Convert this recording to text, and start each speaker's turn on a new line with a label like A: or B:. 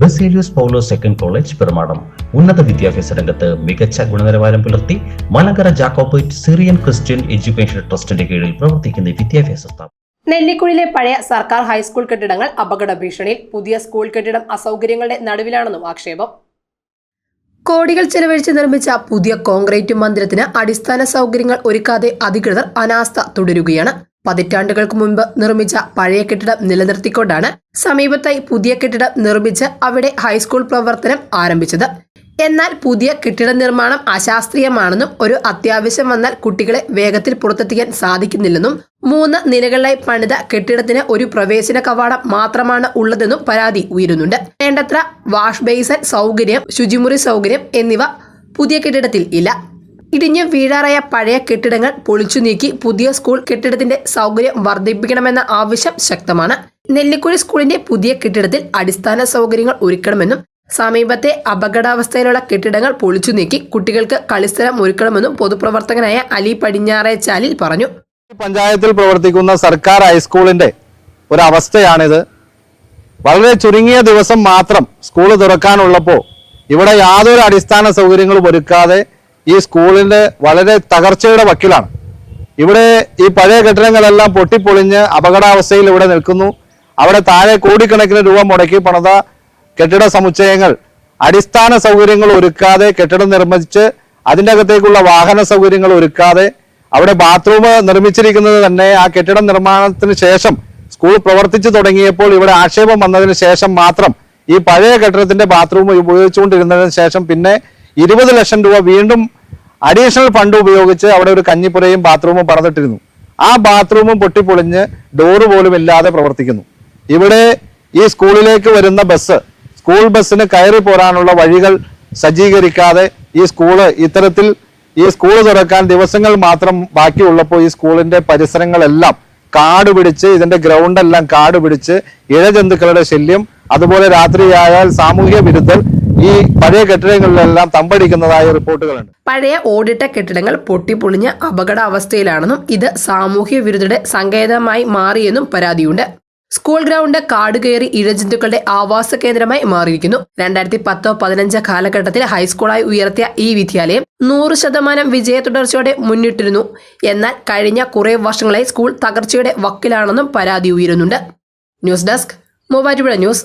A: Baselius Paulose second college Perumadam. ഉന്നത വിദ്യാഭ്യാസ രംഗത്ത് മികച്ച ഗുണനിലവാരം പുലർത്തി Malankara Jacobite Syrian Christian education ട്രസ്റ്റിന്റെ കീഴിൽ പ്രവർത്തിക്കുന്ന ഈ വിദ്യാഭ്യാസ സ്ഥാപനം.
B: നെല്ലിക്കുഴിയിലെ പഴയ സർക്കാർ ഹൈസ്കൂൾ കെട്ടിടങ്ങൾ അപകട ഭീഷണിയിൽ പുതിയ സ്കൂൾ കെട്ടിടം അസൗകര്യങ്ങളുടെ നടുവിലാണെന്നും ആക്ഷേപം. കോടികൾ ചെലവഴിച്ച് നിർമ്മിച്ച പുതിയ കോൺക്രീറ്റ് മന്ദിരത്തിന് അടിസ്ഥാന സൗകര്യങ്ങൾ ഒരുക്കാതെ അധികൃതർ അനാസ്ഥ തുടരുകയാണ്. പതിറ്റാണ്ടുകൾക്ക് മുൻപ് നിർമ്മിച്ച പഴയ കെട്ടിടം നിലനിർത്തിക്കൊണ്ടാണ് സമീപത്തായി പുതിയ കെട്ടിടം നിർമ്മിച്ച് അവിടെ ഹൈസ്കൂൾ പ്രവർത്തനം ആരംഭിച്ചത്. എന്നാൽ പുതിയ കെട്ടിട നിർമ്മാണം അശാസ്ത്രീയമാണെന്നും ഒരു അത്യാവശ്യം വന്നാൽ കുട്ടികളെ വേഗത്തിൽ പുറത്തെത്തിക്കാൻ സാധിക്കുന്നില്ലെന്നും മൂന്ന് നിലകളിലായി പണിത കെട്ടിടത്തിന് ഒരു പ്രവേശന കവാടം മാത്രമാണ് ഉള്ളതെന്നും പരാതി ഉയരുന്നുണ്ട്. വേണ്ടത്ര വാഷ് ബേസൻ സൗകര്യം ശുചിമുറി സൗകര്യം എന്നിവ പുതിയ കെട്ടിടത്തിൽ ഇല്ല. ഇടിഞ്ഞു വീഴാറായ പഴയ കെട്ടിടങ്ങൾ പൊളിച്ചു നീക്കി പുതിയ സ്കൂൾ കെട്ടിടത്തിന്റെ സൗകര്യം വർദ്ധിപ്പിക്കണമെന്ന ആവശ്യം ശക്തമാണ്. നെല്ലിക്കുഴി സ്കൂളിന്റെ പുതിയ കെട്ടിടത്തിൽ അടിസ്ഥാന സൗകര്യങ്ങൾ ഒരുക്കണമെന്നും സമീപത്തെ അപകടാവസ്ഥയിലുള്ള കെട്ടിടങ്ങൾ പൊളിച്ചു നീക്കി കുട്ടികൾക്ക് കളിസ്ഥലം ഒരുക്കണമെന്നും പൊതുപ്രവർത്തകനായ അലി പടിഞ്ഞാറെ ചാലിൽ
C: പറഞ്ഞു പഞ്ചായത്തിൽ പ്രവർത്തിക്കുന്ന സർക്കാർ ഹൈസ്കൂളിന്റെ ഒരവസ്ഥയാണിത്. വളരെ ചുരുങ്ങിയ ദിവസം മാത്രം സ്കൂൾ തുറക്കാനുള്ളപ്പോൾ ഇവിടെ യാതൊരു അടിസ്ഥാന സൗകര്യങ്ങളും ഒരുക്കാതെ ഈ സ്കൂളിന്റെ വളരെ തകർച്ചയുടെ വക്കിലാണ്. ഇവിടെ ഈ പഴയ കെട്ടിടങ്ങളെല്ലാം പൊട്ടിപ്പൊളിഞ്ഞ് അപകടാവസ്ഥയിൽ ഇവിടെ നിൽക്കുന്നു. അവിടെ താഴെ കോടിക്കണക്കിന് രൂപ മുടക്കി പണിത കെട്ടിട സമുച്ചയങ്ങൾ അടിസ്ഥാന സൗകര്യങ്ങൾ ഒരുക്കാതെ കെട്ടിടം നിർമ്മിച്ച് അതിന്റെ അകത്തേക്കുള്ള വാഹന സൗകര്യങ്ങൾ ഒരുക്കാതെ അവിടെ ബാത്റൂം നിർമ്മിച്ചിരിക്കുന്നത് തന്നെ ആ കെട്ടിടം നിർമ്മാണത്തിന് ശേഷം സ്കൂൾ പ്രവർത്തിച്ചു തുടങ്ങിയപ്പോൾ ഇവിടെ ആക്ഷേപം വന്നതിന് ശേഷം മാത്രം ഈ പഴയ കെട്ടിടത്തിന്റെ ബാത്റൂം ഉപയോഗിച്ചുകൊണ്ടിരുന്നതിന് ശേഷം പിന്നെ ഇരുപത് ലക്ഷം രൂപ വീണ്ടും അഡീഷണൽ ഫണ്ട് ഉപയോഗിച്ച് അവിടെ ഒരു കഞ്ഞിപ്പുരയും ബാത്റൂമും പറഞ്ഞിട്ടിരുന്നു ആ ബാത്റൂമും പൊട്ടിപ്പൊളിഞ്ഞ് ഡോറ് പോലും ഇല്ലാതെ പ്രവർത്തിക്കുന്നു. ഇവിടെ ഈ സ്കൂളിലേക്ക് വരുന്ന ബസ് സ്കൂൾ ബസ്സിന് കയറി പോരാനുള്ള വഴികൾ സജ്ജീകരിക്കാതെ ഈ സ്കൂൾ ഇത്തരത്തിൽ ഈ സ്കൂൾ തുറക്കാൻ ദിവസങ്ങൾ മാത്രം ബാക്കിയുള്ളപ്പോൾ ഈ സ്കൂളിന്റെ പരിസരങ്ങളെല്ലാം കാട് പിടിച്ച് ഇതിന്റെ ഗ്രൗണ്ടെല്ലാം കാട് പിടിച്ച് ഇഴജന്തുക്കളുടെ ശല്യം അതുപോലെ രാത്രിയായാൽ സാമൂഹ്യ വിരുദ്ധർ ഈ പഴയ കെട്ടിടങ്ങളിലെല്ലാം തമ്പടിക്കുന്നതായ റിപ്പോർട്ടുകളുണ്ട്.
B: പഴയ ഓടിട്ട കെട്ടിടങ്ങൾ പൊട്ടിപ്പൊളിഞ്ഞ് അപകടാവസ്ഥയിലാണെന്നും ഇത് സാമൂഹ്യ വിരുദ്ധയുടെ സങ്കേതമായി മാറിയെന്നും പരാതിയുണ്ട്. സ്കൂൾ ഗ്രൗണ്ട് കാട് കയറി ഇഴജന്തുക്കളുടെ ആവാസ കേന്ദ്രമായി മാറിയിരിക്കുന്നു. രണ്ടായിരത്തി പത്തോ പതിനഞ്ച് കാലഘട്ടത്തിൽ ഹൈസ്കൂളായി ഉയർത്തിയ ഈ വിദ്യാലയം നൂറ് ശതമാനം വിജയ തുടർച്ചയോടെ മുന്നിട്ടിരുന്നു. എന്നാൽ കഴിഞ്ഞ കുറേ വർഷങ്ങളായി സ്കൂൾ തകർച്ചയുടെ വക്കിലാണെന്നും പരാതി ഉയരുന്നുണ്ട്. News desk Muvattupuzha news.